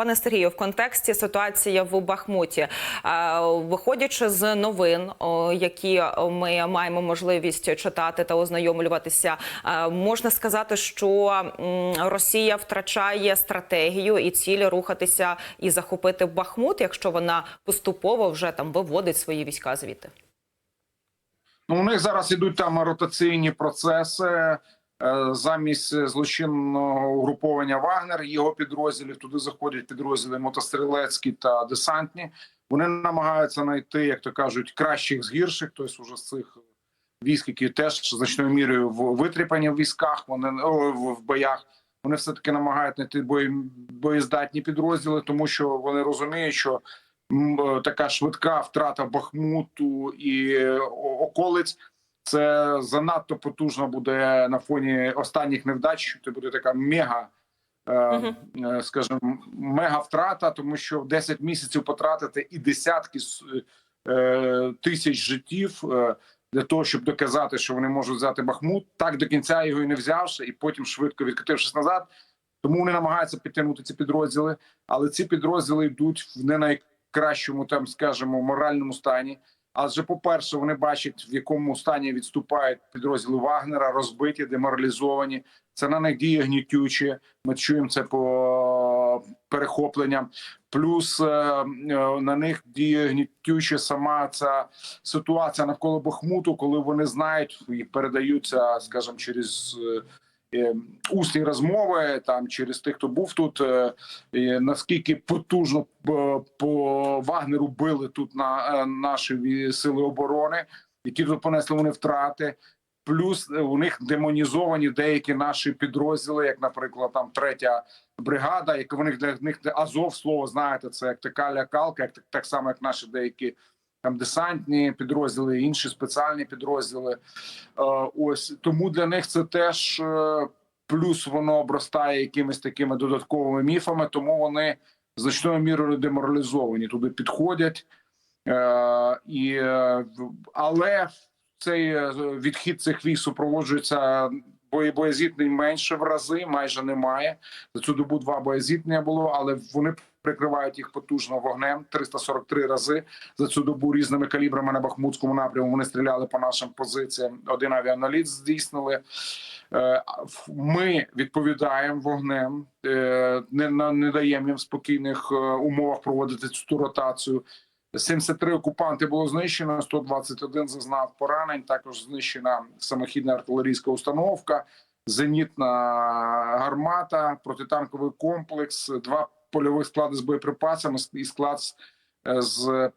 Пане Сергію, в контексті ситуації в Бахмуті, е, виходячи з новин, які ми маємо можливість читати та ознайомлюватися, е, можна сказати, що Росія втрачає стратегію і цілі рухатися і захопити Бахмут, якщо вона поступово вже там виводить свої війська звідти. Ну, у них зараз ідуть там ротаційні процеси. Е, Замість злочинного угруповання Вагнер його підрозділів туди заходять підрозділи мотострілецькі та десантні. Вони намагаються знайти, як то кажуть, кращих з гірших. Тобто, уже з цих військ, які теж значною мірою в витріпані в військах. Вони в боях. Вони все таки намагаються знайти боєздатні підрозділи, тому що вони розуміють, що е, така швидка втрата Бахмуту і е, околиць. Це занадто потужно буде на фоні останніх невдач. що Це буде така мега, е, Мгм. е, скажімо, мега втрата, тому що 10 місяців потратити і десятки е, тисяч життів е, для того, щоб доказати, що вони можуть взяти Бахмут, так до кінця його і не взявши, і потім швидко відкотившись назад. Тому вони намагаються підтягнути ці підрозділи, але ці підрозділи йдуть в не найкращому, там скажімо, моральному стані. Адже, по-перше, вони бачать, в якому стані відступають підрозділи Вагнера, розбиті, деморалізовані. Це на них діє гнітюче. Ми чуємо це по перехопленням. Плюс е, е, на них діє гнітюче сама ця ситуація навколо Бахмуту, коли вони знають і передаються, скажімо, через. Е, Усні розмови там через тих, хто був тут, е, наскільки потужно е, по Вагнеру били тут на наші сили оборони, які тут понесли вони втрати. Плюс у них демонізовані деякі наші підрозділи, як, наприклад, там третя бригада, яка в них для них Азов слово знаєте, це як така лякалка, як так само, як наші деякі там десантні підрозділи, інші спеціальні підрозділи. Е, ось тому для них це теж е, плюс воно обростає якимись такими додатковими міфами, тому вони значною мірою деморалізовані туди підходять. Е, і, але цей відхід цих військ супроводжується боєзітнень менше в рази, майже немає. За цю добу два боєзітнення було, але вони прикривають їх потужно вогнем 343 рази за цю добу різними калібрами на Бахмутському напряму. Вони стріляли по нашим позиціям. Один авіаналіт здійснили. Е, Ми відповідаємо вогнем, е, не не даємо їм в спокійних е, умовах проводити цю ротацію. 73 окупанти було знищено, 121 зазнав поранень. Також знищена самохідна артилерійська установка, зенітна гармата, протитанковий комплекс, два польових склади з боєприпасами і склад з, е,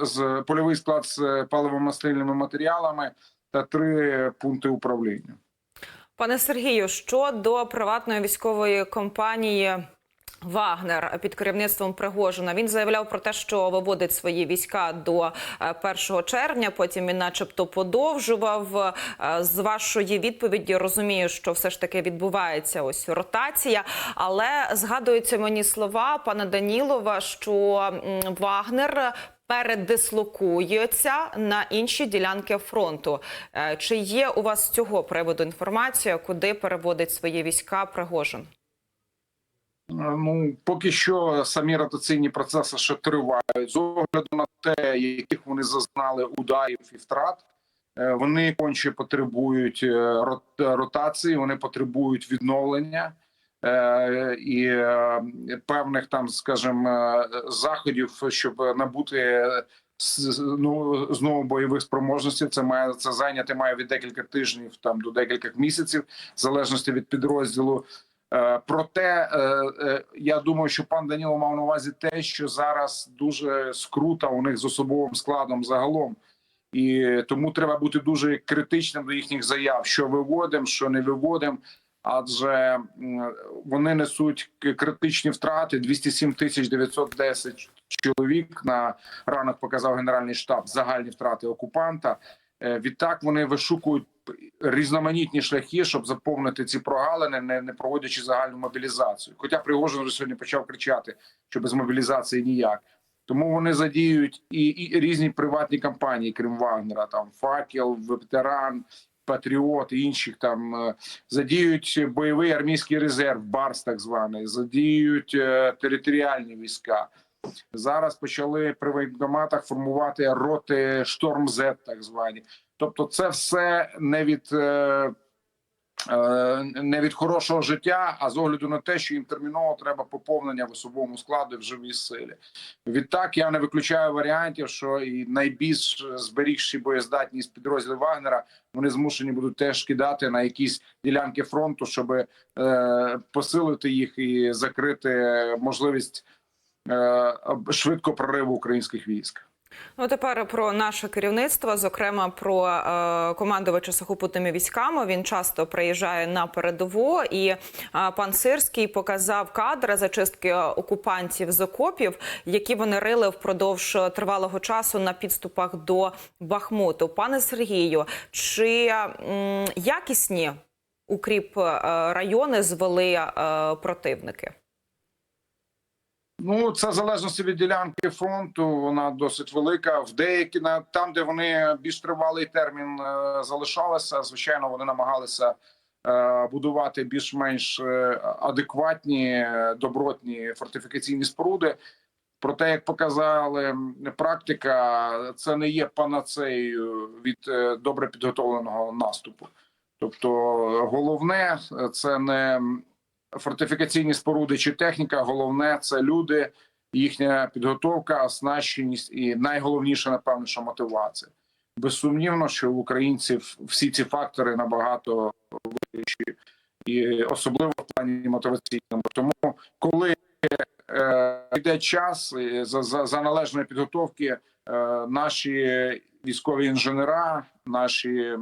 з польовий склад з паливо-мастильними матеріалами та три пункти управління. Пане Сергію, щодо приватної військової компанії. Вагнер під керівництвом Пригожина він заявляв про те, що виводить свої війська до е, 1 червня. Потім він, начебто, подовжував. Е, З вашої відповіді розумію, що все ж таки відбувається ось ротація. Але згадуються мені слова пана Данілова, що Вагнер передислокується на інші ділянки фронту. Е, Чи є у вас з цього приводу інформація, куди переводить свої війська Пригожин? Ну поки що самі ротаційні процеси ще тривають з огляду на те, яких вони зазнали ударів і втрат. е, Вони конче потребують е, ротації, вони потребують відновлення е, і е, певних там, скажімо, е, заходів, щоб набути е, ну, знову бойових спроможностей. Це має це зайняти має від декілька тижнів там до декількох місяців, в залежності від підрозділу. Е, Проте е, е, я думаю, що пан Даніло мав на увазі те, що зараз дуже скрута у них з особовим складом загалом, і тому треба бути дуже критичним до їхніх заяв, що виводимо, що не виводимо. Адже вони несуть критичні втрати 207 тисяч 910 чоловік на ранок показав генеральний штаб загальні втрати окупанта. Відтак вони вишукують різноманітні шляхи, щоб заповнити ці прогалини, не, не проводячи загальну мобілізацію. Хоча Пригожин вже сьогодні почав кричати, що без мобілізації ніяк. Тому вони задіють і, і різні приватні компанії, крім Вагнера, там факел, ветеран, Патріот і інших там е, задіють бойовий армійський резерв, Барс так званий, задіють е, територіальні війська. Зараз почали при воєнкоматах формувати роти шторм З, так звані. Тобто, це все не від е, е, не від хорошого життя, а з огляду на те, що їм терміново треба поповнення в особовому складу в живій силі. Відтак я не виключаю варіантів, що і найбільш зберігші боєздатність підрозділів Вагнера вони змушені будуть теж кидати на якісь ділянки фронту, щоб е, посилити їх і закрити можливість швидко прориву українських військ. Ну тепер про наше керівництво, зокрема про е, командувача сухопутними військами. Він часто приїжджає на передову, і е, пан Сирський показав кадри зачистки окупантів з окопів, які вони рили впродовж тривалого часу на підступах до Бахмуту. Пане Сергію, чи м, якісні укріп е, райони звели е, противники? Ну, це в залежності від ділянки фронту. Вона досить велика. В деякі на там, де вони більш тривалий термін е, залишалися, звичайно, вони намагалися е, будувати більш-менш е, адекватні добротні фортифікаційні споруди. Проте, як показали практика, це не є панацеєю від добре підготовленого наступу. Тобто, головне це не фортифікаційні споруди чи техніка. Головне це люди, їхня підготовка, оснащеність і найголовніше, напевно, що мотивація. Безсумнівно, що у українців всі ці фактори набагато вищі, і особливо в плані мотиваційному. Тому, коли е, йде час за, за, за належної підготовки, е, наші військові інженера, наші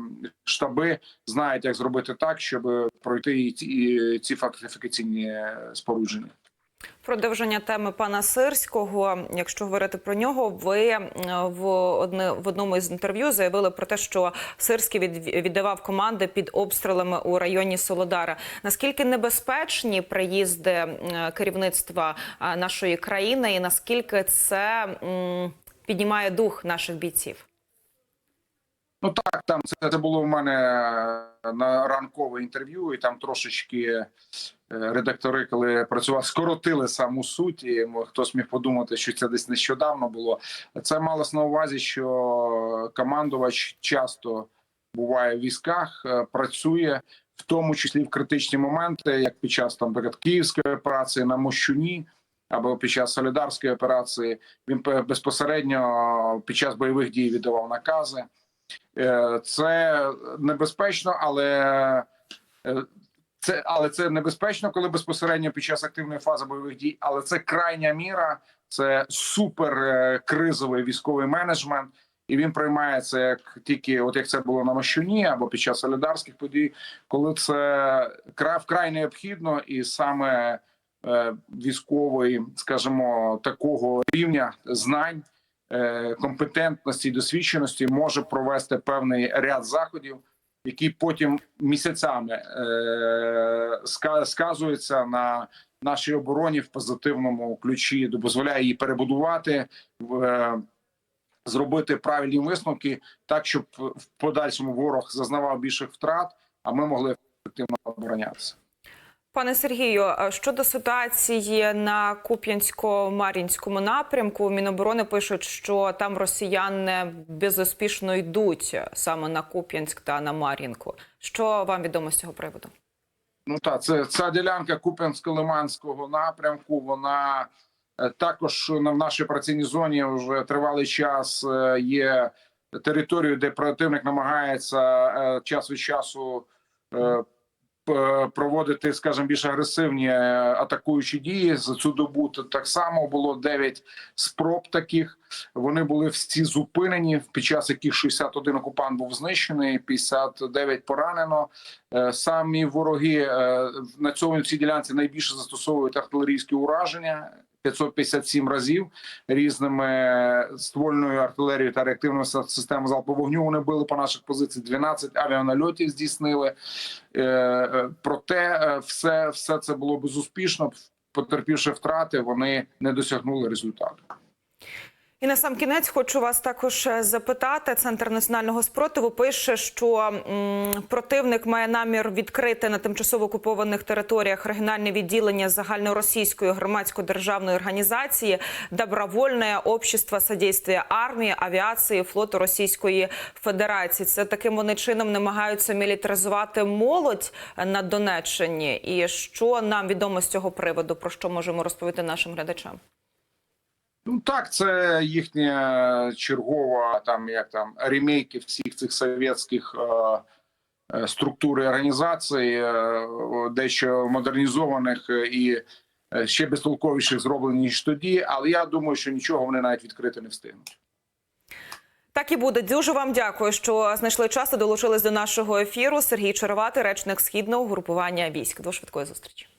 штаби знають, як зробити так, щоб пройти і ці, і ці фортифікаційні спорудження. Продовження теми пана Сирського. Якщо говорити про нього, ви е, в одне в одному із інтерв'ю заявили про те, що Сирський від, віддавав команди під обстрілами у районі Солодара. Наскільки небезпечні приїзди е, керівництва е, нашої країни, і наскільки це м, піднімає дух наших бійців? Ну так, там це, це було в мене на ранкове інтерв'ю, і там трошечки е, редактори, коли працювали, скоротили саму суть. І хтось міг подумати, що це десь нещодавно було. Це малось на увазі, що командувач часто буває в військах, е, працює. В тому числі в критичні моменти, як під час там наприклад, київської операції на Мощуні або під час солідарської операції, він е, безпосередньо під час бойових дій віддавав накази. Е, Це небезпечно, але е, це але це небезпечно, коли безпосередньо під час активної фази бойових дій. Але це крайня міра, це супер е, кризовий військовий менеджмент, і він приймається як тільки, от як це було на Мощуні або під час солідарських подій, коли це кра- вкрай необхідно, і саме військовий, скажімо, такого рівня знань компетентності і досвідченості може провести певний ряд заходів, які потім місяцями е, сказуються на нашій обороні в позитивному ключі, дозволяє її перебудувати. е, Зробити правильні висновки так, щоб в подальшому ворог зазнавав більших втрат, а ми могли ефективно оборонятися. Пане Сергію, щодо ситуації на Куп'янсько-Мар'їнському напрямку, Міноборони пишуть, що там росіяни безуспішно йдуть саме на Куп'янськ та на Мар'їнку. Що вам відомо з цього приводу? Ну так, це ця ділянка Куп'янсько-Лиманського напрямку. Вона е, також в нашій операційній зоні вже тривалий час е, є територією, де противник намагається е, час від часу проводити, скажімо, більш агресивні е, атакуючі дії. За цю добу так само було 9 спроб таких. Вони були всі зупинені, під час яких 61 окупант був знищений, 59 поранено. Е, Самі вороги е, на цьому цій ділянці найбільше застосовують артилерійські ураження. 557 разів різними ствольною артилерією та реактивною системою залпового вогню. Вони били по наших позиціях 12 авіанальотів здійснили. Е, е, Проте е, все, все це було безуспішно. Потерпівши втрати, вони не досягнули результату. І на сам кінець хочу вас також е, запитати. Центр національного спротиву пише, що м, противник має намір відкрити на тимчасово окупованих територіях регіональне відділення загальноросійської громадсько-державної організації Добровольне общество содействия армії, авіації, флоту Російської Федерації. Це таким вони чином намагаються мілітаризувати молодь на Донеччині. І що нам відомо з цього приводу? Про що можемо розповісти нашим глядачам? Ну так, це їхня чергова там як там ремейки всіх цих совєтських е, е, структур організацій, е, дещо модернізованих і е, ще безтолковіших зроблені ніж тоді. Але я думаю, що нічого вони навіть відкрити не встигнуть. Так і буде. Дуже вам дякую, що знайшли час і долучились до нашого ефіру. Сергій Чароватий, речник східного групування військ. До швидкої зустрічі.